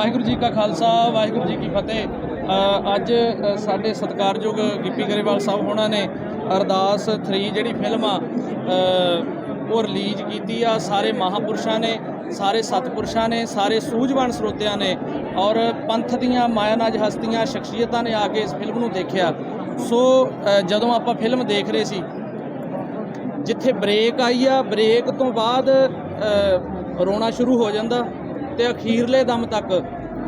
ਵਾਹਿਗੁਰੂ ਜੀ ਕਾ ਖਾਲਸਾ, ਵਾਹਿਗੁਰੂ ਜੀ ਕੀ ਫਤਿਹ। ਅੱਜ ਸਾਡੇ ਸਤਿਕਾਰਯੋਗ ਗਿੱਪੀ ਗਰੇਵਾਲ ਸਾਹਿਬ ਹੋਣਾ ਨੇ ਅਰਦਾਸ 3 ਜਿਹੜੀ ਫਿਲਮ ਆ ਉਹ ਰਿਲੀਜ਼ ਕੀਤੀ ਆ। ਸਾਰੇ ਮਹਾਪੁਰਸ਼ਾਂ ਨੇ, ਸਾਰੇ ਸਤਪੁਰਸ਼ਾਂ ਨੇ, ਸਾਰੇ ਸੂਝਵਾਨ ਸਰੋਤਿਆਂ ਨੇ ਔਰ ਪੰਥ ਦੀਆਂ ਮਾਇਆਨਾਜ ਹਸਤੀਆਂ, ਸ਼ਖਸੀਅਤਾਂ ਨੇ ਆ ਕੇ ਇਸ ਫਿਲਮ ਨੂੰ ਦੇਖਿਆ। ਸੋ ਜਦੋਂ ਆਪਾਂ ਫਿਲਮ ਦੇਖ ਰਹੇ ਸੀ, ਜਿੱਥੇ ਬ੍ਰੇਕ ਆਈ ਆ ਬ੍ਰੇਕ ਤੋਂ ਬਾਅਦ ਰੋਣਾ ਸ਼ੁਰੂ ਹੋ ਜਾਂਦਾ। ਤੇ ਅਖੀਰਲੇ ਦਮ ਤੱਕ।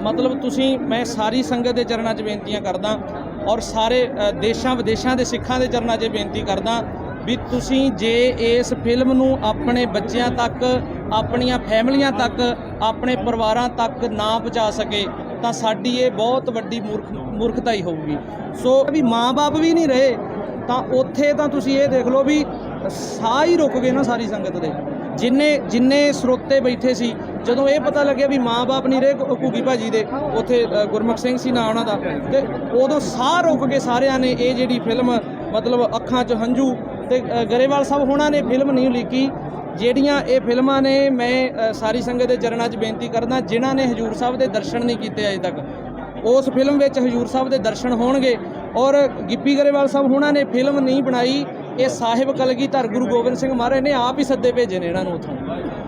ਮਤਲਬ ਤੁਸੀਂ, ਮੈਂ ਸਾਰੀ ਸੰਗਤ ਦੇ ਚਰਨਾਂ 'ਚ ਬੇਨਤੀਆਂ ਕਰਦਾ ਔਰ ਸਾਰੇ ਦੇਸ਼ਾਂ ਵਿਦੇਸ਼ਾਂ ਦੇ ਸਿੱਖਾਂ ਦੇ ਚਰਨਾਂ 'ਚ ਬੇਨਤੀ ਕਰਦਾ ਵੀ ਤੁਸੀਂ ਜੇ ਇਸ ਫਿਲਮ ਨੂੰ ਆਪਣੇ ਬੱਚਿਆਂ ਤੱਕ, ਆਪਣੀਆਂ ਫੈਮਲੀਆਂ ਤੱਕ, ਆਪਣੇ ਪਰਿਵਾਰਾਂ ਤੱਕ ਨਾ ਪਹੁੰਚਾ ਸਕੇ, ਤਾਂ ਸਾਡੀ ਇਹ ਬਹੁਤ ਵੱਡੀ ਮੂਰਖ ਮੂਰਖਤਾ ਹੀ ਹੋਊਗੀ। ਸੋ ਵੀ ਮਾਂ-ਬਾਪ ਵੀ ਨਹੀਂ ਰਹੇ, ਤਾਂ ਉੱਥੇ ਤਾਂ ਤੁਸੀਂ ਇਹ ਦੇਖ ਲਓ ਵੀ ਸਾਹ ਹੀ ਰੁਕ ਗਏ ਨਾ ਸਾਰੀ ਸੰਗਤ ਦੇ। ਜਿੰਨੇ ਜਿੰਨੇ ਸਰੋਤੇ ਬੈਠੇ ਸੀ ਜਦੋਂ ਇਹ ਪਤਾ ਲੱਗਿਆ ਵੀ ਮਾਂ-ਬਾਪ ਨਹੀਂ ਰਹੇ ਘੁ- ਘੁੱਗੀ ਭਾਜੀ ਦੇ ਉੱਥੇ ਗੁਰਮੁਖ ਸਿੰਘ ਸੀ ਨਾ ਉਹਨਾਂ ਦਾ ਤੇ ਉਦੋਂ ਸਾਹ ਰੁਕ ਕੇ ਸਾਰਿਆਂ ਨੇ ਇਹ ਜਿਹੜੀ ਫਿਲਮ ਮਤਲਬ ਅੱਖਾਂ 'ਚ ਹੰਝੂ ਤੇ ਅ, ਗਰੇਵਾਲ ਸਾਹਿਬ ਹੋਣਾ ਨੇ ਫਿਲਮ ਨਹੀਂ ਲਿਖੀ ਜਿਹੜੀਆਂ ਇਹ ਫਿਲਮਾਂ ਨੇ ਮੈਂ ਸਾਰੀ ਸੰਗਤ ਦੇ ਚਰਨਾਂ 'ਚ ਬੇਨਤੀ ਕਰਦਾ ਜਿਨ੍ਹਾਂ ਨੇ ਹਜੂਰ ਸਾਹਿਬ ਦੇ ਦਰਸ਼ਨ ਨਹੀਂ ਕੀਤੇ ਅਜੇ ਤੱਕ ਉਸ ਫਿਲਮ ਵਿੱਚ ਹਜੂਰ ਸਾਹਿਬ ਦੇ ਦਰਸ਼ਨ ਹੋਣਗੇ ਔਰ ਗਿੱਪੀ ਗਰੇਵਾਲ ਸਾਹਿਬ ਹੋਣਾ ਨੇ ਫਿਲਮ ਨਹੀਂ ਬਣਾਈ ਇਹ ਸਾਹਿਬ ਕਲਗੀਧਰ ਗੁਰੂ ਗੋਬਿੰਦ ਸਿੰਘ ਮਹਾਰਾਜ ਨੇ ਆਪ ਹੀ ਸੱਦੇ ਭੇਜੇ ਨੇ ਇਹਨਾਂ ਨੂੰ ਉੱਥੋਂ।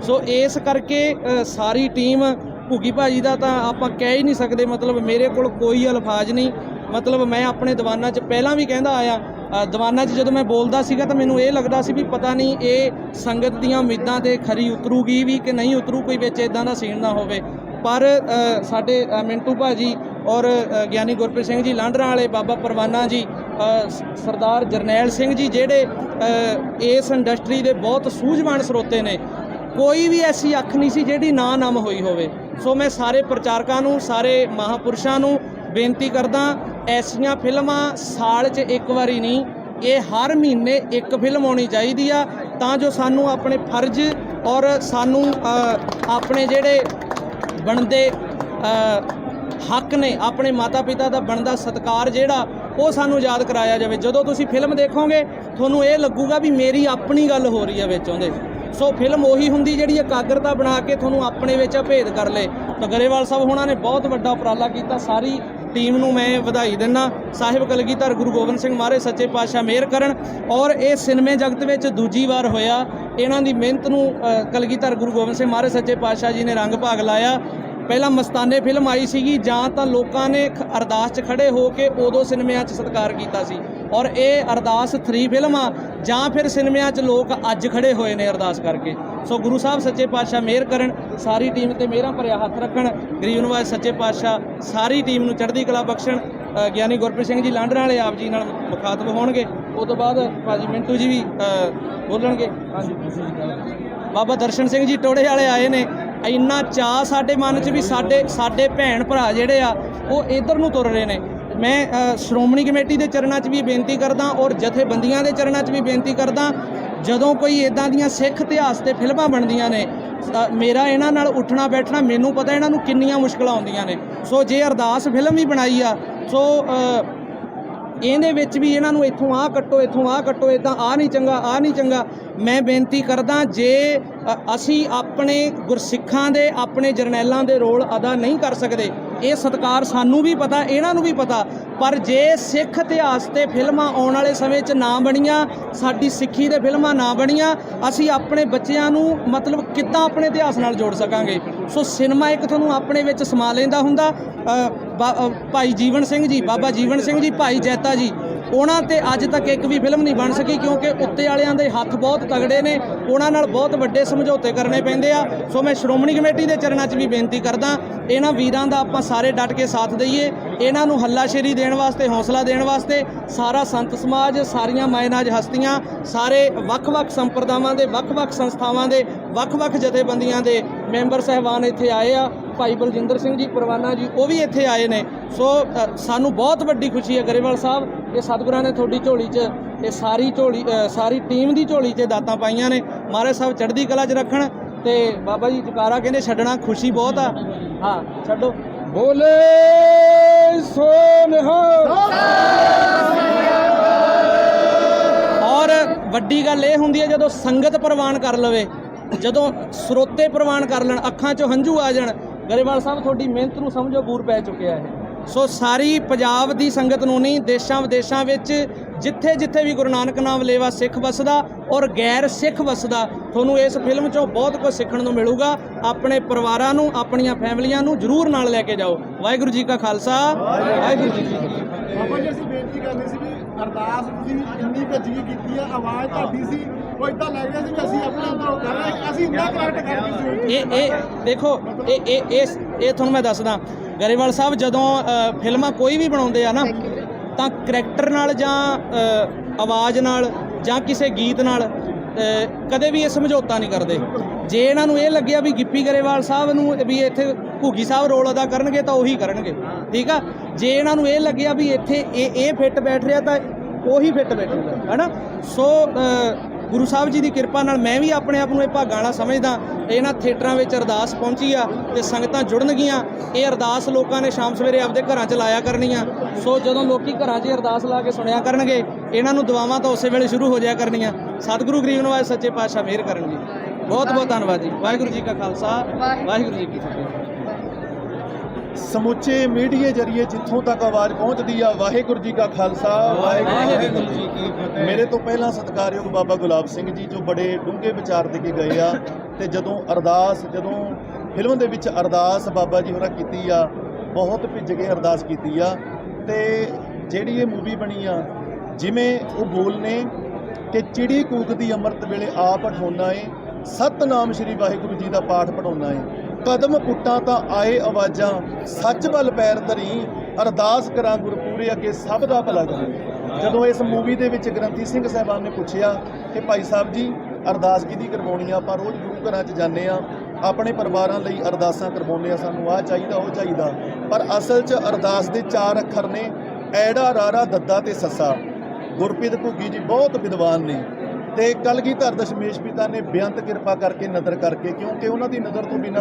ਸੋ ਇਸ ਕਰਕੇ ਸਾਰੀ ਟੀਮ ਭੁੱਗੀ ਭਾਜੀ ਦਾ ਤਾਂ ਆਪਾਂ ਕਹਿ ਹੀ ਨਹੀਂ ਸਕਦੇ ਮਤਲਬ ਮੇਰੇ ਕੋਲ ਕੋਈ ਅਲਫਾਜ਼ ਨਹੀਂ। ਮਤਲਬ ਮੈਂ ਆਪਣੇ ਦੀਵਾਨਾਂ 'ਚ ਪਹਿਲਾਂ ਵੀ ਕਹਿੰਦਾ ਆਇਆ ਅ, ਦੀਵਾਨਾਂ 'ਚ ਜਦੋਂ ਮੈਂ ਬੋਲਦਾ ਸੀਗਾ ਤਾਂ ਮੈਨੂੰ ਇਹ ਲੱਗਦਾ ਸੀ ਵੀ ਪਤਾ ਨਹੀਂ ਇਹ ਸੰਗਤ ਦੀਆਂ ਉਮੀਦਾਂ ਤੇ ਖਰੀ ਉਤਰੂਗੀ ਵੀ ਕਿ ਨਹੀਂ ਉਤਰੂ ਕੋਈ ਵਿੱਚ ਇਦਾਂ ਦਾ ਸੀਨ ਨਾ ਹੋਵੇ। ਪਰ ਸਾਡੇ ਅ, ਮਿੰਟੂ ਭਾਜੀ ਔਰ ਗਿਆਨੀ ਗੁਰਪ੍ਰੀਤ ਸਿੰਘ ਜੀ ਲਾਂਡਰਾਂ ਵਾਲੇ ਬਾਬਾ ਪਰਵਾਨਾ ਜੀ ਸਰਦਾਰ ਜਰਨੈਲ ਸਿੰਘ ਜੀ ਜਿਹੜੇ ਇਸ ਇੰਡਸਟਰੀ ਦੇ ਬਹੁਤ ਸੂਝਵਾਨ ਸਰੋਤੇ ਨੇ, ਕੋਈ ਵੀ ਐਸੀ ਅੱਖ ਨਹੀਂ ਸੀ ਜਿਹੜੀ ਨਾ ਨਮ ਹੋਈ ਹੋਵੇ। ਸੋ ਮੈਂ ਸਾਰੇ ਪ੍ਰਚਾਰਕਾਂ ਨੂੰ, ਸਾਰੇ ਮਹਾਪੁਰਸ਼ਾਂ ਨੂੰ ਬੇਨਤੀ ਕਰਦਾ, ਐਸੀਆਂ ਫਿਲਮਾਂ ਸਾਲ 'ਚ ਇੱਕ ਵਾਰੀ ਨਹੀਂ, ਇਹ ਹਰ ਮਹੀਨੇ ਇੱਕ ਫਿਲਮ ਆਉਣੀ ਚਾਹੀਦੀ ਆ, ਤਾਂ ਜੋ ਸਾਨੂੰ ਆਪਣੇ ਫਰਜ਼ ਔਰ ਸਾਨੂੰ ਆਪਣੇ ਜਿਹੜੇ ਬਣਦੇ ਹੱਕ ਨੇ, ਆਪਣੇ ਮਾਤਾ ਪਿਤਾ ਦਾ ਬਣਦਾ ਸਤਕਾਰ ਜਿਹੜਾ ਉਹ ਸਾਨੂੰ ਯਾਦ ਕਰਾਇਆ ਜਾਵੇ। ਜਦੋਂ ਤੁਸੀਂ ਫਿਲਮ ਦੇਖੋਗੇ, ਤੁਹਾਨੂੰ ਇਹ ਲੱਗੂਗਾ ਵੀ ਮੇਰੀ ਆਪਣੀ ਗੱਲ ਹੋ ਰਹੀ ਹੈ ਵਿੱਚ ਉਹਦੇ ਸੋ ਫਿਲਮ ਉਹੀ ਹੁੰਦੀ ਜਿਹੜੀ ਇਕਾਗਰਤਾ ਬਣਾ ਕੇ ਤੁਹਾਨੂੰ ਆਪਣੇ ਵਿੱਚ ਭੇਦ ਕਰ ਲੇ। ਤਾਂ ਗਰੇਵਾਲ ਸਾਹਿਬ ਹੋਣਾ ਨੇ ਬਹੁਤ ਵੱਡਾ ਉਪਰਾਲਾ ਕੀਤਾ। ਸਾਰੀ ਟੀਮ ਨੂੰ ਮੈਂ ਵਧਾਈ ਦਿੰਦਾ ਸਾਹਿਬ ਕਲਗੀਧਰ, ਗੁਰੂ ਗੋਬਿੰਦ ਸਿੰਘ ਮਹਾਰਾਜ ਸੱਚੇ ਪਾਤਸ਼ਾਹ ਮਿਹਰ ਕਰਨ। ਔਰ ਇਹ ਸਿਨੇਮੇ ਜਗਤ ਵਿੱਚ ਦੂਜੀ ਵਾਰ ਹੋਇਆ। ਇਹਨਾਂ ਦੀ ਮਿਹਨਤ ਨੂੰ ਕਲਗੀਧਰ, ਗੁਰੂ ਗੋਬਿੰਦ ਸਿੰਘ ਮਹਾਰਾਜ ਸੱਚੇ ਪਾਤਸ਼ਾਹ ਜੀ ਨੇ ਰੰਗ ਭਾਗ ਲਾਇਆ। ਪਹਿਲਾਂ ਮਸਤਾਨੇ ਫਿਲਮ ਆਈ ਸੀਗੀ ਜਾਂ ਤਾਂ ਲੋਕਾਂ ਨੇ ਅਰਦਾਸ 'ਚ ਖੜੇ ਹੋ ਕੇ ਉਦੋਂ ਸਿਨੇਮਿਆਂ 'ਚ ਸਤਿਕਾਰ ਕੀਤਾ ਸੀ। ਔਰ ਇਹ ਅਰਦਾਸ 3 ਫਿਲਮ ਆ ਜਾਂ ਫਿਰ ਸਿਨੇਮਿਆਂ 'ਚ ਲੋਕ ਅੱਜ ਖੜੇ ਹੋਏ ਨੇ ਅਰਦਾਸ ਕਰਕੇ। ਸੋ ਗੁਰੂ ਸਾਹਿਬ ਸੱਚੇ ਪਾਤਸ਼ਾਹ ਮਿਹਰ ਕਰਨ ਸਾਰੀ ਟੀਮ ਤੇ ਮਿਹਰਾਂ ਭਰਿਆ ਹੱਥ ਰੱਖਣ ਗਰੀਬ ਨਿਵਾਜ ਸੱਚੇ ਪਾਤਸ਼ਾਹ ਸਾਰੀ ਟੀਮ ਨੂੰ ਚੜ੍ਹਦੀ ਕਲਾ ਬਖਸ਼ਣ ਗਿਆਨੀ ਗੁਰਪ੍ਰੀਤ ਸਿੰਘ ਜੀ ਲਾਂਡਰਾਂ ਵਾਲੇ ਆਪ ਜੀ ਨਾਲ ਮੁਖਾਤਬ ਹੋਣਗੇ। ਉਸ ਤੋਂ ਬਾਅਦ ਭਾਜੀ ਮਿੰਟੂ ਜੀ ਵੀ ਬੋਲਣਗੇ। ਹਾਂਜੀ ਬਾਬਾ ਦਰਸ਼ਨ ਸਿੰਘ ਜੀ ਟੋੜੇ ਵਾਲੇ ਆਏ ਨੇ। ਇੰਨਾ ਚਾਹ ਸਾਡੇ ਮਨ 'ਚ ਵੀ ਸਾਡੇ ਸਾਡੇ ਭੈਣ ਭਰਾ ਜਿਹੜੇ ਆ ਉਹ ਇਧਰ ਨੂੰ ਤੁਰ ਰਹੇ ਨੇ। ਮੈਂ ਸ਼੍ਰੋਮਣੀ ਕਮੇਟੀ ਦੇ ਚਰਨਾਂ 'ਚ ਵੀ ਬੇਨਤੀ ਕਰਦਾ ਔਰ ਜਥੇਬੰਦੀਆਂ ਦੇ ਚਰਨਾਂ 'ਚ ਵੀ ਬੇਨਤੀ ਕਰਦਾ ਜਦੋਂ ਕੋਈ ਇਦਾਂ ਦੀਆਂ ਸਿੱਖ ਇਤਿਹਾਸ ਤੇ ਫਿਲਮਾਂ ਬਣਦੀਆਂ ਨੇ ਅ, ਮੇਰਾ ਇਹਨਾਂ ਨਾਲ ਉੱਠਣਾ ਬੈਠਣਾ ਮੈਨੂੰ ਪਤਾ ਇਹਨਾਂ ਨੂੰ ਕਿੰਨੀਆਂ ਮੁਸ਼ਕਲਾਂ ਆਉਂਦੀਆਂ ਨੇ। ਸੋ ਜੇ ਅਰਦਾਸ ਫਿਲਮ ਵੀ ਬਣਾਈ ਆ ਸੋ ਇਹਦੇ ਵਿੱਚ ਵੀ ਇਹਨਾਂ ਨੂੰ ਇੱਥੋਂ ਆਹ ਕੱਟੋ, ਇੱਥੋਂ ਆਹ ਕੱਟੋ ਇਦਾਂ ਆਹ ਨਹੀਂ ਚੰਗਾ, ਆਹ ਨਹੀਂ ਚੰਗਾ। ਮੈਂ ਬੇਨਤੀ ਕਰਦਾ, ਜੇ ਅਸੀਂ ਆਪਣੇ ਗੁਰਸਿੱਖਾਂ ਦੇ, ਆਪਣੇ ਜਰਨੈਲਾਂ ਦੇ ਰੋਲ ਅਦਾ ਨਹੀਂ ਕਰ ਸਕਦੇ, ਇਹ ਸਤਕਾਰ ਸਾਨੂੰ ਵੀ ਪਤਾ, ਇਹਨਾਂ ਨੂੰ ਵੀ ਪਤਾ। ਪਰ ਜੇ ਸਿੱਖ ਇਤਿਹਾਸ ਤੇ ਫਿਲਮਾਂ ਆਉਣ ਵਾਲੇ ਸਮੇਂ 'ਚ ਨਾ ਬਣੀਆਂ, ਸਾਡੀ ਸਿੱਖੀ ਦੇ ਫਿਲਮਾਂ ਨਾ ਬਣੀਆਂ, ਅਸੀਂ ਆਪਣੇ ਬੱਚਿਆਂ ਨੂੰ ਮਤਲਬ ਕਿੱਦਾਂ ਆਪਣੇ ਇਤਿਹਾਸ ਨਾਲ ਜੋੜ ਸਕਾਂਗੇ? ਸੋ ਸਿਨੇਮਾ ਇੱਕ ਤੁਹਾਨੂੰ ਆਪਣੇ ਵਿੱਚ ਸਮਾ ਲੈਂਦਾ ਹੁੰਦਾ ਭਾਈ ਜੀਵਨ ਸਿੰਘ ਜੀ, ਬਾਬਾ ਜੀਵਨ ਸਿੰਘ ਜੀ, ਭਾਈ ਜੈਤਾ ਜੀ, ਉਹਨਾਂ ਤੇ ਅੱਜ ਤੱਕ ਇੱਕ ਵੀ ਫਿਲਮ ਨਹੀਂ ਬਣ ਸਕੀ ਕਿਉਂਕਿ ਉੱਤੇ ਵਾਲਿਆਂ ਦੇ ਹੱਥ ਬਹੁਤ ਤਗੜੇ ਨੇ, ਉਹਨਾਂ ਨਾਲ ਬਹੁਤ ਵੱਡੇ ਸਮਝੌਤੇ ਕਰਨੇ ਪੈਂਦੇ ਆ। ਸੋ ਮੈਂ ਸ਼੍ਰੋਮਣੀ ਕਮੇਟੀ ਦੇ ਚਰਨਾਂ 'ਚ ਵੀ ਬੇਨਤੀ ਕਰਦਾ, ਇਹਨਾਂ ਵੀਰਾਂ ਦਾ ਆਪਾਂ ਸਾਰੇ ਡਟ ਕੇ ਸਾਥ ਦਈਏ, ਇਹਨਾਂ ਨੂੰ ਹੱਲਾਸ਼ੇਰੀ ਦੇਣ ਵਾਸਤੇ, ਹੌਸਲਾ ਦੇਣ ਵਾਸਤੇ, ਸਾਰਾ ਸੰਤ ਸਮਾਜ, ਸਾਰੀਆਂ ਮਾਇਨਾਜ ਹਸਤੀਆਂ, ਸਾਰੇ ਵੱਖ-ਵੱਖ ਸੰਪਰਦਾਵਾਂ ਦੇ, ਵੱਖ-ਵੱਖ ਸੰਸਥਾਵਾਂ ਦੇ, ਵੱਖ-ਵੱਖ ਜਥੇਬੰਦੀਆਂ ਦੇ ਮੈਂਬਰ ਸਹਿਬਾਨ ਇੱਥੇ ਆਏ ਆ। ਭਾਈ ਬਲਜਿੰਦਰ ਸਿੰਘ ਜੀ ਪਰਵਾਨਾ ਜੀ ਉਹ ਵੀ ਇੱਥੇ ਆਏ ਨੇ। ਸੋ ਸਾਨੂੰ ਬਹੁਤ ਵੱਡੀ ਖੁਸ਼ੀ ਹੈ ਗਰੇਵਾਲ ਸਾਹਿਬ ਇਹ ਸਤਿਗੁਰਾਂ ਨੇ ਤੁਹਾਡੀ ਝੋਲੀ 'ਚ ਇਹ ਸਾਰੀ ਝੋਲੀ ਸਾਰੀ ਟੀਮ ਦੀ ਝੋਲੀ 'ਚ ਦਾਤਾਂ ਪਾਈਆਂ ਨੇ। ਮਹਾਰਾਜ ਸਾਹਿਬ ਚੜ੍ਹਦੀ ਕਲਾ 'ਚ ਰੱਖਣ ਤੇ ਬਾਬਾ ਜੀ ਜਕਾਰਾ ਕਹਿੰਦੇ ਛੱਡਣਾ ਖੁਸ਼ੀ ਬਹੁਤ ਆ। ਹਾਂ ਛੱਡੋ। ਬੋਲੇ ਸੋ ਨਿਹਾਲ ਔਰ ਵੱਡੀ ਗੱਲ ਇਹ ਹੁੰਦੀ ਹੈ ਜਦੋਂ ਸੰਗਤ ਪ੍ਰਵਾਨ ਕਰ ਲਵੇ ਜਦੋਂ ਸਰੋਤੇ ਪ੍ਰਵਾਨ ਕਰ ਲੈਣ ਅੱਖਾਂ 'ਚੋਂ ਹੰਝੂ ਆ ਜਾਣ ਗਰੇਵਾਲ ਸਾਹਿਬ ਤੁਹਾਡੀ ਮਿਹਨਤ ਨੂੰ ਸਮਝੋ ਬੂਰ ਪੈ ਚੁੱਕਿਆ ਹੈ ਸੋ ਸਾਰੀ ਪੰਜਾਬ ਦੀ ਸੰਗਤ ਨੂੰ ਨਹੀਂ ਦੇਸ਼ਾਂ ਵਿਦੇਸ਼ਾਂ ਵਿੱਚ ਜਿੱਥੇ ਜਿੱਥੇ ਵੀ ਗੁਰੂ ਨਾਨਕ ਨਾਮ ਲੇਵਾ ਸਿੱਖ ਵਸਦਾ ਔਰ ਗੈਰ ਸਿੱਖ ਵਸਦਾ ਤੁਹਾਨੂੰ ਇਸ ਫਿਲਮ 'ਚੋਂ ਬਹੁਤ ਕੁਝ ਸਿੱਖਣ ਨੂੰ ਮਿਲੂਗਾ। ਆਪਣੇ ਪਰਿਵਾਰਾਂ ਨੂੰ ਆਪਣੀਆਂ ਫੈਮਲੀਆਂ ਨੂੰ ਜ਼ਰੂਰ ਨਾਲ ਲੈ ਕੇ ਜਾਓ। ਵਾਹਿਗੁਰੂ ਜੀ ਕਾ ਖਾਲਸਾ। ਵਾਹਿਗੁਰੂ ਜੀ ਕੀ ਫਤਿਹ। ਬਾਬਾ ਜੀ ਅਸੀਂ ਬੇਨਤੀ ਕਰਨੀ ਸੀ ਵੀ ਅਰਦਾਸ ਤੁਸੀਂ ਇੰਨੀ ਭੱਜੀ ਕੀਤੀ ਆ ਆਵਾਜ਼ ਤੁਹਾਡੀ ਸੀ। ਉਹ ਇਦਾਂ ਲੱਗ ਰਿਹਾ ਸੀ ਕਿ ਅਸੀਂ ਆਪਣੇ ਅੰਦਰੋਂ ਕਰ ਰਹੇ ਅਸੀਂ ਇੰਨਾ ਕਰੈਕਟ ਕਰ ਗਏ ਸੀ। ਇਹ ਇਹ ਦੇਖੋ, ਇਹ ਇਹ ਇਹ ਇਹ ਤੁਹਾਨੂੰ ਮੈਂ ਦੱਸਦਾ। ਗਰੇਵਾਲ ਸਾਹਿਬ, ਜਦੋਂ ਫਿਲਮਾਂ ਕੋਈ ਵੀ ਬਣਾਉਂਦੇ ਆ ਨਾ, ਤਾਂ ਕਰੈਕਟਰ ਨਾਲ ਜਾਂ ਆਵਾਜ਼ ਨਾਲ ਜਾਂ ਕਿਸੇ ਗੀਤ ਨਾਲ ਕਦੇ ਵੀ ਇਹ ਸਮਝੌਤਾ ਨਹੀਂ ਕਰਦੇ। ਜੇ ਇਹਨਾਂ ਨੂੰ ਇਹ ਲੱਗਿਆ ਵੀ ਗਿੱਪੀ ਗਰੇਵਾਲ ਸਾਹਿਬ ਨੂੰ ਵੀ ਇੱਥੇ ਘੁੱਗੀ ਸਾਹਿਬ ਰੋਲ ਅਦਾ ਕਰਨਗੇ, ਤਾਂ ਉਹੀ ਕਰਨਗੇ। ਠੀਕ ਆ? ਜੇ ਇਹਨਾਂ ਨੂੰ ਇਹ ਲੱਗਿਆ ਵੀ ਇੱਥੇ ਇਹ ਇਹ ਫਿੱਟ ਬੈਠ ਰਿਹਾ, ਤਾਂ ਉਹੀ ਫਿੱਟ ਬੈਠੂਗਾ। ਹੈਨਾ? ਸੋ ਗੁਰੂ ਸਾਹਿਬ ਜੀ ਦੀ ਕਿਰਪਾ ਨਾਲ ਮੈਂ ਵੀ ਆਪਣੇ ਆਪ ਨੂੰ ਇਹ ਭਾਗਾਂ ਵਾਲਾ ਸਮਝਦਾ ਇਹਨਾਂ ਥੀਏਟਰਾਂ ਵਿੱਚ ਅਰਦਾਸ ਪਹੁੰਚੀ ਆ ਤੇ ਸੰਗਤਾਂ ਜੁੜਨਗੀਆਂ। ਇਹ ਅਰਦਾਸ ਲੋਕਾਂ ਨੇ ਸ਼ਾਮ ਸਵੇਰੇ ਆਪਦੇ ਘਰਾਂ 'ਚ ਲਾਇਆ ਕਰਨੀਆਂ। ਸੋ ਜਦੋਂ ਲੋਕੀ ਘਰਾਂ 'ਚ ਅਰਦਾਸ ਲਾ ਕੇ ਸੁਣਿਆ ਕਰਨਗੇ, ਇਹਨਾਂ ਨੂੰ ਦੁਆਵਾਂ ਤਾਂ ਉਸੇ ਵੇਲੇ ਸ਼ੁਰੂ ਹੋ ਜਾਇਆ ਕਰਨੀਆਂ। ਸਤਿਗੁਰੂ ਗਰੀਬ ਨਵਾਜ ਸੱਚੇ ਪਾਤਸ਼ਾਹ ਮਿਹਰ ਕਰਨ ਜੀ ਬਹੁਤ ਬਹੁਤ ਧੰਨਵਾਦ ਜੀ। ਵਾਹਿਗੁਰੂ ਜੀ ਕਾ ਖਾਲਸਾ, ਵਾਹਿਗੁਰੂ ਜੀ ਕੀ ਫਤਿਹ। ਸਮੁੱਚੇ ਮੀਡੀਆ ਜਰੀਏ ਜਿੱਥੋਂ ਤੱਕ ਆਵਾਜ਼ ਪਹੁੰਚਦੀ ਆ ਵਾਹਿਗੁਰੂ ਜੀ ਕਾ ਖਾਲਸਾ ਵਾਹਿਗੁਰੂ ਜੀ ਕੀ ਫਤਿਹ। ਮੇਰੇ ਤੋਂ ਪਹਿਲਾਂ ਸਤਿਕਾਰਯੋਗ ਬਾਬਾ ਗੁਲਾਬ ਸਿੰਘ ਜੀ ਜੋ ਬੜੇ ਡੂੰਘੇ ਵਿਚਾਰ ਦੇ ਕੇ ਗਏ ਆ ਤੇ ਜਦੋਂ ਅਰਦਾਸ ਜਦੋਂ ਫਿਲਮ ਦੇ ਵਿੱਚ ਅਰਦਾਸ ਬਾਬਾ ਜੀ ਹੋਰਾਂ ਕੀਤੀ ਆ ਬਹੁਤ ਭਿੱਜ ਕੇ ਅਰਦਾਸ ਕੀਤੀ ਆ। ਤੇ ਜਿਹੜੀ ਇਹ ਮੂਵੀ ਬਣੀ ਆ ਜਿਵੇਂ ਉਹ ਬੋਲ ਨੇ ਕਿ ਚਿੜੀ ਕੂਕਦੀ ਅੰਮ੍ਰਿਤ ਵੇਲੇ ਆਪ ਠੋਨਾ ਏ ਸਤਨਾਮ ਸ੍ਰੀ ਵਾਹਿਗੁਰੂ ਜੀ ਦਾ ਪਾਠ ਪੜਾਉਣਾ ਏ। ਕਦਮ ਪੁੱਟਾਂ ਤਾਂ ਆਏ ਆਵਾਜ਼ਾਂ, ਸੱਚ ਵੱਲ ਪੈਰ ਧਰੀ, ਅਰਦਾਸ ਕਰਾਂ ਗੁਰਪੂਰੇ ਅੱਗੇ ਸਭ ਦਾ ਭਲਾ ਕਰੇ। ਜਦੋਂ ਇਸ ਮੂਵੀ ਦੇ ਵਿੱਚ ਗ੍ਰੰਥੀ ਸਿੰਘ ਸਾਹਿਬਾਨ ਨੇ ਪੁੱਛਿਆ ਕਿ ਭਾਈ ਸਾਹਿਬ ਜੀ, ਅਰਦਾਸ ਕਿਹਦੀ ਕਰਵਾਉਣੀ ਆ? ਆਪਾਂ ਰੋਜ਼ ਗੁਰੂ ਘਰਾਂ 'ਚ ਜਾਂਦੇ ਆ ਆਪਣੇ ਪਰਿਵਾਰਾਂ ਲਈ ਅਰਦਾਸਾਂ ਕਰਵਾਉਂਦੇ ਆ ਸਾਨੂੰ ਆਹ ਚਾਹੀਦਾ, ਉਹ ਚਾਹੀਦਾ। ਪਰ ਅਸਲ 'ਚ ਅਰਦਾਸ ਦੇ ਚਾਰ ਅੱਖਰ ਨੇ, ਐੜਾ ਰਾਰਾ ਦੱਦਾ ਤੇ ਸੱਸਾ। ਗੁਰਪ੍ਰੀਤ ਘੁੱਗੀ ਜੀ ਬਹੁਤ ਵਿਦਵਾਨ ਨੇ। ਤੇ ਕਲਗੀਧਰ ਦਸ਼ਮੇਸ਼ ਪਿਤਾ ਨੇ ਬੇਅੰਤ ਕਿਰਪਾ ਕਰਕੇ ਨਦਰ ਕਰਕੇ, ਕਿਉਂਕਿ ਉਹਨਾਂ ਦੀ ਨਜ਼ਰ ਤੋਂ ਬਿਨਾ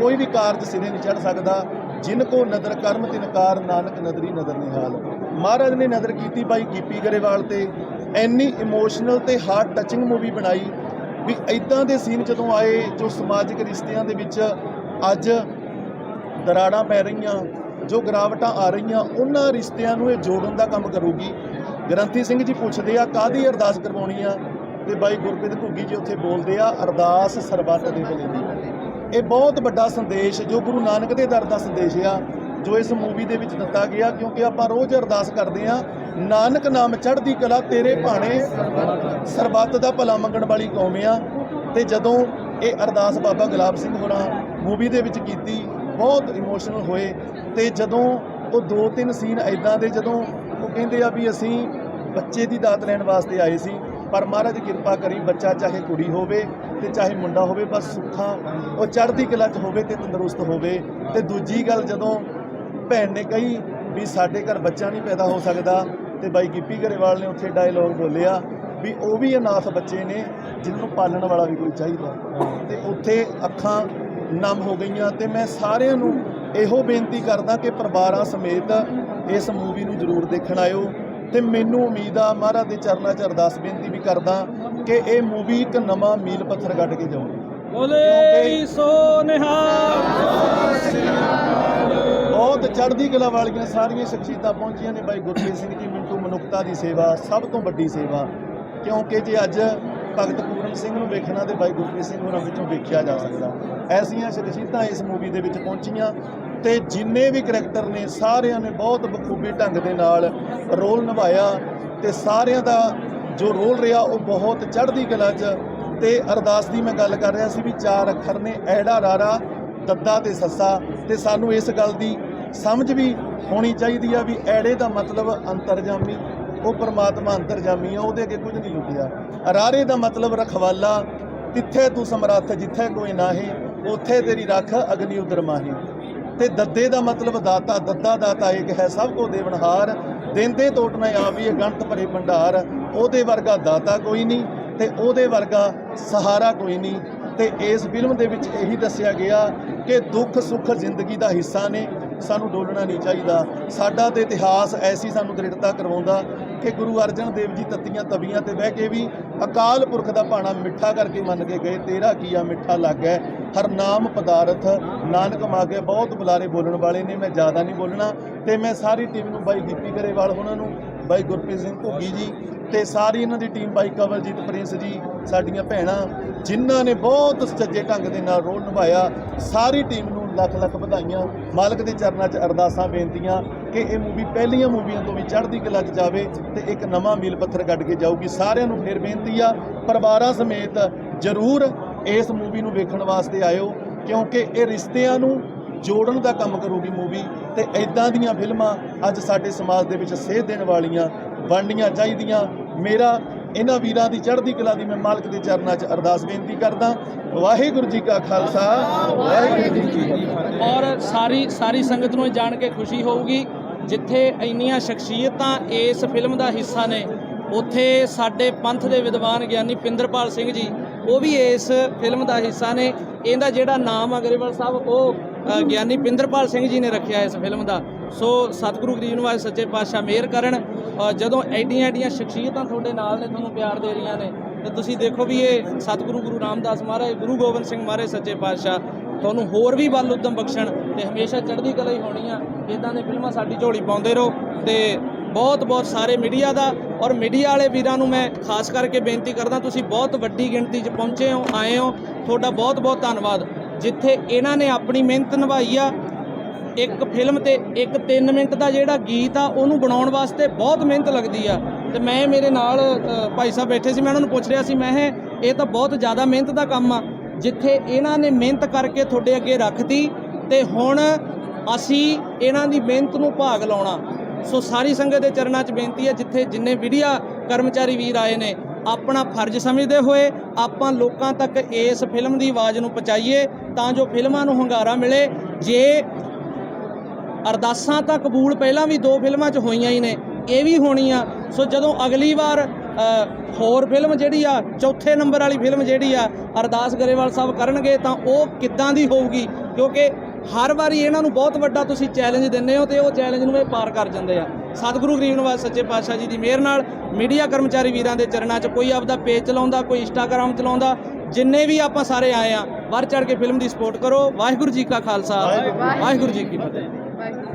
ਕੋਈ ਵੀ ਕਾਰਜ ਸਿਰੇ ਨਹੀਂ ਚੜ ਸਕਦਾ, ਜਿਨ ਕੋ ਨਦਰ ਕਰਮ ਤਿਨਕਾਰ ਨਾਨਕ ਨਦਰੀ ਨਦਰ ਨਿਹਾਲ। ਮਹਾਰਾਜ ਨੇ ਨਜ਼ਰ ਕੀਤੀ ਭਾਈ ਕੀਪੀ ਗਰੇਵਾਲ ਤੇ ਐਨੀ ਇਮੋਸ਼ਨਲ ਤੇ ਹਾਰਟ ਟੱਚਿੰਗ ਮੂਵੀ ਬਣਾਈ ਵੀ ਐਦਾਂ ਦੇ ਸੀਨ ਜਦੋਂ ਆਏ, ਜੋ ਸਮਾਜਿਕ ਰਿਸ਼ਤਿਆਂ ਦੇ ਵਿੱਚ ਅੱਜ ਦਰਾੜਾਂ ਪੈ ਰਹੀਆਂ, ਜੋ ਗਿਰਾਵਟਾਂ ਆ ਰਹੀਆਂ, ਉਹਨਾਂ ਰਿਸ਼ਤਿਆਂ ਨੂੰ ਇਹ ਜੋੜਨ ਦਾ ਕੰਮ ਕਰੂਗੀ। ਗ੍ਰੰਥੀ ਸਿੰਘ ਜੀ ਪੁੱਛਦੇ ਆ ਕਾਦੀ ਅਰਦਾਸ ਕਰਵਾਉਣੀ ਆ? ਤੇ ਬਾਈ ਗੁਰਪ੍ਰੀਤ ਘੁੱਗੀ ਜੀ ਉੱਥੇ ਬੋਲਦੇ ਆ, ਅਰਦਾਸ ਸਰਬੱਤ ਦੇ ਭਲੇ ਦੀ। ਇਹ ਬਹੁਤ ਵੱਡਾ ਸੰਦੇਸ਼, ਜੋ ਗੁਰੂ ਨਾਨਕ ਦੇ ਦਰ ਦਾ ਸੰਦੇਸ਼ ਆ, ਜੋ ਇਸ ਮੂਵੀ ਦੇ ਵਿੱਚ ਦਿੱਤਾ ਗਿਆ, ਕਿਉਂਕਿ ਆਪਾਂ ਰੋਜ਼ ਅਰਦਾਸ ਕਰਦੇ ਆ, ਨਾਨਕ ਨਾਮ ਚੜ੍ਹਦੀ ਕਲਾ, ਤੇਰੇ ਭਾਣੇ ਸਰਬੱਤ ਦਾ ਭਲਾ ਮੰਗਣ ਵਾਲੀ ਕੌਮ ਆ। ਤੇ ਜਦੋਂ ਇਹ ਅਰਦਾਸ ਬਾਬਾ ਗੁਲਾਬ ਸਿੰਘ ਹੋਰਾਂ ਮੂਵੀ ਦੇ ਵਿੱਚ ਕੀਤੀ, ਬਹੁਤ ਇਮੋਸ਼ਨਲ ਹੋਏ, ਤੇ ਜਦੋਂ ਉਹ ਦੋ ਤਿੰਨ ਸੀਨ ਐਦਾਂ ਦੇ ਜਦੋਂ ਉਹ ਕਹਿੰਦੇ ਆ ਵੀ ਅਸੀਂ ਬੱਚੇ ਦੀ ਦਾਤ ਲੈਣ ਵਾਸਤੇ ਆਏ ਸੀ ਪਰ ਮਹਾਰਾਜ ਕਿਰਪਾ ਕਰੀ ਬੱਚਾ ਚਾਹੇ ਕੁੜੀ ਹੋਵੇ ਤੇ ਚਾਹੇ ਮੁੰਡਾ ਹੋਵੇ, ਬਸ ਸੁੱਖਾਂ, ਉਹ ਚੜ੍ਹਦੀ ਕਲਾ 'ਚ ਹੋਵੇ ਤੇ ਤੰਦਰੁਸਤ ਹੋਵੇ। ਤੇ ਦੂਜੀ ਗੱਲ ਜਦੋਂ ਭੈਣ ਨੇ ਕਹੀ ਵੀ ਸਾਡੇ ਘਰ ਬੱਚਾ ਨਹੀਂ ਪੈਦਾ ਹੋ ਸਕਦਾ, ਤੇ ਬਾਈ ਗਿੱਪੀ ਗਰੇਵਾਲ ਨੇ ਉੱਥੇ ਡਾਇਲੋਗ ਬੋਲਿਆ ਵੀ ਉਹ ਵੀ ਅਨਾਥ ਬੱਚੇ ਨੇ ਜਿਹਨੂੰ ਪਾਲਣ ਵਾਲਾ ਵੀ ਕੋਈ ਚਾਹੀਦਾ। ਤੇ ਉੱਥੇ ਅੱਖਾਂ ਨਮ ਹੋ ਗਈਆਂ ਤੇ ਮੈਂ ਸਾਰਿਆਂ ਨੂੰ ਇਹੋ ਬੇਨਤੀ ਕਰਦਾ ਕਿ ਪਰਿਵਾਰਾਂ ਸਮੇਤ ਇਸ ਮੂਵੀ ਨੂੰ ਜ਼ਰੂਰ ਦੇਖਣ ਆਇਓ। ਤੇ ਮੈਨੂੰ ਉਮੀਦ ਆ ਮਹਾਰਾਜ ਦੇ ਚਰਨਾਂ 'ਚ ਅਰਦਾਸ ਬੇਨਤੀ ਵੀ ਕਰਦਾ ਕਿ ਇਹ ਮੂਵੀ ਇੱਕ ਨਵਾਂ ਮੀਲ ਪੱਥਰ ਕੱਢ ਕੇ ਜਾਊਗੀ। ਬੋਲੇ ਸੋ ਨਿਹਾਲ। ਬਹੁਤ ਚੜ੍ਹਦੀ ਕਲਾ ਵਾਲੀਆਂ ਸਾਰੀਆਂ ਸ਼ਖਸੀਅਤਾਂ ਪਹੁੰਚੀਆਂ ਨੇ ਬਾਈ ਗੁਰਪ੍ਰੀਤ ਸਿੰਘ ਜੀ ਮਿੰਟੂ ਮਨੁੱਖਤਾ ਦੀ ਸੇਵਾ ਸਭ ਤੋਂ ਵੱਡੀ ਸੇਵਾ। ਕਿਉਂਕਿ ਜੇ ਅੱਜ ਭਗਤ ਪੂਰਨ ਸਿੰਘ ਨੂੰ ਵੇਖਣਾ ਤੇ ਬਾਈ ਗੁਰਪ੍ਰੀਤ ਸਿੰਘ ਹੋਰਾਂ ਵਿੱਚੋਂ ਵੇਖਿਆ ਜਾ ਸਕਦਾ। ਐਸੀਆਂ ਸ਼ਖਸੀਅਤਾਂ ਇਸ ਮੂਵੀ ਦੇ ਵਿੱਚ ਪਹੁੰਚੀਆਂ। ਤੇ ਜਿੰਨੇ ਵੀ ਕਰੈਕਟਰ ਨੇ, ਸਾਰਿਆਂ ਨੇ ਬਹੁਤ ਬਖੂਬੀ ਢੰਗ ਦੇ ਨਾਲ ਰੋਲ ਨਿਭਾਇਆ ਤੇ ਸਾਰਿਆਂ ਦਾ ਜੋ ਰੋਲ ਰਿਹਾ, ਉਹ ਬਹੁਤ ਚੜ੍ਹਦੀ ਕਲਾ 'ਚ। ਤੇ ਅਰਦਾਸ ਦੀ ਮੈਂ ਗੱਲ ਕਰ ਰਿਹਾ ਸੀ ਵੀ ਚਾਰ ਅੱਖਰ ਨੇ, ਐੜਾ ਰਾਰਾ ਦੱਦਾ ਤੇ ਸੱਸਾ। ਤੇ ਸਾਨੂੰ ਇਸ ਗੱਲ ਦੀ ਸਮਝ ਵੀ ਹੋਣੀ ਚਾਹੀਦੀ ਆ ਵੀ ਐੜੇ ਦਾ ਮਤਲਬ ਅੰਤਰਜਾਮੀ, ਉਹ ਪਰਮਾਤਮਾ ਅੰਤਰਜਾਮੀ ਆ, ਉਹਦੇ ਅੱਗੇ ਕੁਝ ਨਹੀਂ ਲੁਕਿਆ। ਰਾਰੇ ਦਾ ਮਤਲਬ ਰਖਵਾਲਾ, ਤਿੱਥੇ ਤੂੰ ਸਮਰੱਥ, ਜਿੱਥੇ ਕੋਈ ਨਾਹੀ, ਉੱਥੇ ਤੇਰੀ ਰੱਖ, ਅਗਨੀ ਉਦਰ ਮਾਹੀ ਤੇ ਦੱਦੇ ਦਾ ਮਤਲਬ ਦਾਤਾ, ਦੱਦਾ ਦਾਤਾ ਇੱਕ ਹੈ, ਸਭ ਕੋ ਦੇਵਨਹਾਰ ਦਿੰਦੇ ਤੋਟਨਾ ਨਾ ਆਵੀ ਇਹ ਗੰਤ ਭਰੇ ਭੰਡਾਰ, ਉਹਦੇ ਵਰਗਾ ਦਾਤਾ ਕੋਈ ਨਹੀਂ ਤੇ ਉਹਦੇ ਵਰਗਾ ਸਹਾਰਾ ਕੋਈ ਨਹੀਂ ਤੇ ਇਸ ਫਿਲਮ ਦੇ ਵਿੱਚ ਇਹੀ ਦੱਸਿਆ ਗਿਆ ਕਿ ਦੁੱਖ ਸੁੱਖ ਜ਼ਿੰਦਗੀ ਦਾ ਹਿੱਸਾ ਨੇ ਸਾਨੂੰ ਡੋਲਣਾ ਨਹੀਂ ਚਾਹੀਦਾ। ਸਾਡਾ ਤੇ ਇਤਿਹਾਸ ਐਸੀ ਸਾਨੂੰ ਦ੍ਰਿੜਤਾ ਕਰਵਾਉਂਦਾ ਕਿ ਗੁਰੂ ਅਰਜਨ ਦੇਵ ਜੀ ਤੱਤੀਆਂ ਤਵੀਆਂ ਤੇ ਬਹਿ ਕੇ ਵੀ ਅਕਾਲ ਪੁਰਖ ਦਾ ਭਾਣਾ ਮਿੱਠਾ ਕਰਕੇ ਮੰਨ ਕੇ ਗਏ, ਤੇਰਾ ਕੀਆ ਮਿੱਠਾ ਲੱਗੈ ਹਰ ਨਾਮ ਪਦਾਰਥ, ਨਾਨਕ ਮਾਗੇ ਬਹੁਤ ਬੁਲਾਰੇ ਬੋਲਣ ਵਾਲੇ ਨੇ, ਮੈਂ ਜ਼ਿਆਦਾ ਨਹੀਂ ਬੋਲਣਾ। ਤੇ ਮੈਂ ਸਾਰੀ ਟੀਮ ਨੂੰ ਬਾਈ ਗਿੱਪੀ ਗਰੇਵਾਲ ਉਹਨਾਂ ਨੂੰ, ਬਾਈ ਗੁਰਪ੍ਰੀਤ ਸਿੰਘ ਘੁੱਗੀ ਜੀ ਤੇ ਸਾਰੀ ਇਹਨਾਂ ਦੀ ਟੀਮ ਬਾਈ ਕਵਲਜੀਤ ਪ੍ਰਿੰਸ ਜੀ, ਸਾਡੀਆਂ ਭੈਣਾਂ, ਜਿਨ੍ਹਾਂ ਨੇ ਬਹੁਤ ਸੁਚੱਜੇ ਢੰਗ ਦੇ ਨਾਲ ਰੋਲ ਨਿਭਾਇਆ। ਸਾਰੀ ਟੀਮ ਨੂੰ ਲੱਖ ਲੱਖ ਵਧਾਈਆਂ। ਮਾਲਕ ਦੇ ਚਰਨਾਂ 'ਚ ਅਰਦਾਸਾਂ, ਬੇਨਤੀਆਂ ਕਿ ਇਹ ਮੂਵੀ ਪਹਿਲੀਆਂ ਮੂਵੀਆਂ ਤੋਂ ਵੀ ਚੜ੍ਹਦੀ ਕਲਾ 'ਚ ਜਾਵੇ ਤੇ ਇੱਕ ਨਵਾਂ ਮੀਲ ਪੱਥਰ ਕੱਢ ਕੇ ਜਾਊਗੀ। ਸਾਰਿਆਂ ਨੂੰ ਫੇਰ ਬੇਨਤੀ ਆ, ਪਰਿਵਾਰਾਂ ਸਮੇਤ ਜ਼ਰੂਰ ਇਸ ਮੂਵੀ ਨੂੰ ਵੇਖਣ ਵਾਸਤੇ ਆਇਓ, ਕਿਉਂਕਿ ਇਹ ਰਿਸ਼ਤਿਆਂ ਨੂੰ ਜੋੜਨ ਦਾ ਕੰਮ ਕਰੂਗੀ ਮੂਵੀ ਤੇ ਇਦਾਂ ਦੀਆਂ ਫਿਲਮਾਂ ਅੱਜ ਸਾਡੇ ਸਮਾਜ ਦੇ ਵਿੱਚ ਸੇਧ ਦੇਣ ਵਾਲੀਆਂ ਬਣਨੀਆਂ ਚਾਹੀਦੀਆਂ। ਮੇਰਾ ਇਹਨਾਂ ਵੀਰਾਂ ਦੀ ਚੜ੍ਹਦੀ ਕਲਾ ਦੀ ਮੈਂ ਮਾਲਕ ਦੇ ਚਰਨਾਂ 'ਚ ਅਰਦਾਸ ਬੇਨਤੀ ਕਰਦਾ। ਵਾਹਿਗੁਰੂ ਜੀ ਕਾ ਖਾਲਸਾ, ਵਾਹਿਗੁਰੂ ਜੀ ਕੀ ਫਤਿਹ। ਔਰ ਸਾਰੀ ਸਾਰੀ ਸੰਗਤ ਨੂੰ ਇਹ ਜਾਣ ਕੇ ਖੁਸ਼ੀ ਹੋਊਗੀ, ਜਿੱਥੇ ਇੰਨੀਆਂ ਸ਼ਖਸੀਅਤਾਂ ਇਸ ਫਿਲਮ ਦਾ ਹਿੱਸਾ ਨੇ, ਉੱਥੇ ਸਾਡੇ ਪੰਥ ਦੇ ਵਿਦਵਾਨ ਗਿਆਨੀ ਪਿੰਦਰਪਾਲ ਸਿੰਘ ਜੀ, ਉਹ ਵੀ ਇਸ ਫਿਲਮ ਦਾ ਹਿੱਸਾ ਨੇ। ਇਹਦਾ ਜਿਹੜਾ ਨਾਮ ਆ ਗਰੇਵਾਲ ਸਾਹਿਬ, ਉਹ ਗਿਆਨੀ ਪਿੰਦਰਪਾਲ ਸਿੰਘ ਜੀ ਨੇ ਰੱਖਿਆ ਇਸ ਫਿਲਮ ਦਾ। ਸੋ ਸਤਿਗੁਰੂ ਗਰੀਬ ਨਿਵਾਜ ਸੱਚੇ ਪਾਤਸ਼ਾਹ ਮਿਹਰ ਕਰਨ। ਜਦੋਂ ਐਡੀਆਂ ਐਡੀਆਂ ਸ਼ਖਸੀਅਤਾਂ ਤੁਹਾਡੇ ਨਾਲ ਨੇ, ਤੁਹਾਨੂੰ ਪਿਆਰ ਦੇ ਰਹੀਆਂ ਨੇ, ਤੇ ਤੁਸੀਂ ਦੇਖੋ ਵੀ ਇਹ ਸਤਿਗੁਰੂ ਗੁਰੂ ਰਾਮਦਾਸ ਮਹਾਰਾਜ, ਗੁਰੂ ਗੋਬਿੰਦ ਸਿੰਘ ਮਹਾਰਾਜ ਸੱਚੇ ਪਾਤਸ਼ਾਹ, ਤੁਹਾਨੂੰ ਹੋਰ ਵੀ ਬਲ ਉਦਮ ਬਖਸ਼ਣ ਤੇ ਹਮੇਸ਼ਾ ਚੜ੍ਹਦੀ ਕਲਾ ਹੀ ਹੋਣੀ ਆ। ਇਦਾਂ ਦੇ ਫਿਲਮਾਂ ਸਾਡੀ ਝੋਲੀ ਪਾਉਂਦੇ ਰਹੋ ਤੇ ਬਹੁਤ ਬਹੁਤ ਸਾਰੇ ਮੀਡੀਆ ਦਾ ਔਰ ਮੀਡੀਆ ਵਾਲੇ ਵੀਰਾਂ ਨੂੰ ਮੈਂ ਖਾਸ ਕਰਕੇ ਬੇਨਤੀ ਕਰਦਾ, ਤੁਸੀਂ ਬਹੁਤ ਵੱਡੀ ਗਿਣਤੀ 'ਚ ਪਹੁੰਚੇ ਹੋ, ਆਏ ਹੋ। ਤੁਹਾਡਾ ਬਹੁਤ ਬਹੁਤ ਧੰਨਵਾਦ। ਜਿੱਥੇ ਇਹਨਾਂ ਨੇ ਆਪਣੀ ਮਿਹਨਤ ਨਿਭਾਈ ਆ ਇੱਕ ਫਿਲਮ ਤੇ ਇੱਕ 3 ਮਿੰਟ ਦਾ ਜਿਹੜਾ ਗੀਤ ਆ, ਉਹਨੂੰ ਬਣਾਉਣ ਵਾਸਤੇ ਬਹੁਤ ਮਿਹਨਤ ਲੱਗਦੀ ਆ। ਤੇ ਮੈਂ ਮੇਰੇ ਨਾਲ ਭਾਈ ਸਾਹਿਬ ਬੈਠੇ ਸੀ, ਮੈਂ ਉਹਨਾਂ ਨੂੰ ਪੁੱਛ ਰਿਹਾ ਸੀ, ਮੈਂ ਇਹ ਤਾਂ ਬਹੁਤ ਜ਼ਿਆਦਾ ਮਿਹਨਤ ਦਾ ਕੰਮ ਆ। ਜਿੱਥੇ ਇਹਨਾਂ ਨੇ ਮਿਹਨਤ ਕਰਕੇ ਤੁਹਾਡੇ ਅੱਗੇ ਰੱਖਤੀ, ਤੇ ਹੁਣ ਅਸੀਂ ਇਹਨਾਂ ਦੀ ਮਿਹਨਤ ਨੂੰ ਭਾਗ ਲਾਉਣਾ। ਸੋ ਸਾਰੀ ਸੰਗਤ ਦੇ ਚਰਨਾਂ 'ਚ ਬੇਨਤੀ ਹੈ ਜਿੱਥੇ ਜਿੰਨੇ ਮੀਡੀਆ ਕਰਮਚਾਰੀ ਵੀਰ ਆਏ ਨੇ, ਆਪਣਾ ਫਰਜ਼ ਸਮਝਦੇ ਹੋਏ ਆਪਾਂ ਲੋਕਾਂ ਤੱਕ ਇਸ ਫਿਲਮ ਦੀ ਆਵਾਜ਼ ਨੂੰ ਪਹੁੰਚਾਈਏ, ਤਾਂ ਜੋ ਫਿਲਮਾਂ ਨੂੰ ਹੰਗਾਰਾ ਮਿਲੇ। ਜੇ ਅਰਦਾਸਾਂ ਤਾਂ ਕਬੂਲ ਪਹਿਲਾਂ ਵੀ ਦੋ ਫਿਲਮਾਂ 'ਚ ਹੋਈਆਂ ਹੀ ਨੇ ਇਹ ਵੀ ਹੋਣੀ ਆ ਸੋ ਜਦੋਂ ਅਗਲੀ ਵਾਰ ਹੋਰ ਫਿਲਮ ਜਿਹੜੀ ਆ ਚੌਥੇ ਨੰਬਰ ਵਾਲੀ ਫਿਲਮ ਜਿਹੜੀ ਆ ਅਰਦਾਸ ਗਰੇਵਾਲ ਸਾਹਿਬ ਕਰਨਗੇ ਤਾਂ ਉਹ ਕਿੱਦਾਂ ਦੀ ਹੋਊਗੀ? ਕਿਉਂਕਿ ਹਰ ਵਾਰੀ ਇਹਨਾਂ ਨੂੰ ਬਹੁਤ ਵੱਡਾ ਤੁਸੀਂ ਚੈਲੰਜ ਦਿੰਦੇ ਹੋ ਤੇ ਉਹ ਚੈਲੰਜ ਨੂੰ ਇਹ ਪਾਰ ਕਰ ਜਾਂਦੇ ਆ। ਸਤਿਗੁਰੂ ਗਰੀਬ ਨਿਵਾਜ ਸੱਚੇ ਪਾਤਸ਼ਾਹ ਜੀ ਦੀ ਮਿਹਰ ਨਾਲ ਮੀਡੀਆ ਕਰਮਚਾਰੀ ਵੀਰਾਂ ਦੇ ਚਰਨਾਂ 'ਚ ਕੋਈ ਆਪਦਾ ਪੇਜ ਚਲਾਉਂਦਾ ਕੋਈ ਇੰਸਟਾਗ੍ਰਾਮ ਚਲਾਉਂਦਾ ਜਿੰਨੇ ਵੀ ਆਪਾਂ ਸਾਰੇ ਆਏ ਆ ਵੱਧ ਚੜ ਕੇ ਫਿਲਮ ਦੀ ਸਪੋਰਟ ਕਰੋ। ਵਾਹਿਗੁਰੂ ਜੀ ਕਾ ਖਾਲਸਾ। ਵਾਹਿਗੁਰੂ ਜੀ ਕੀ ਫਤਿਹ। ਵਾਹਿਗੁਰੂ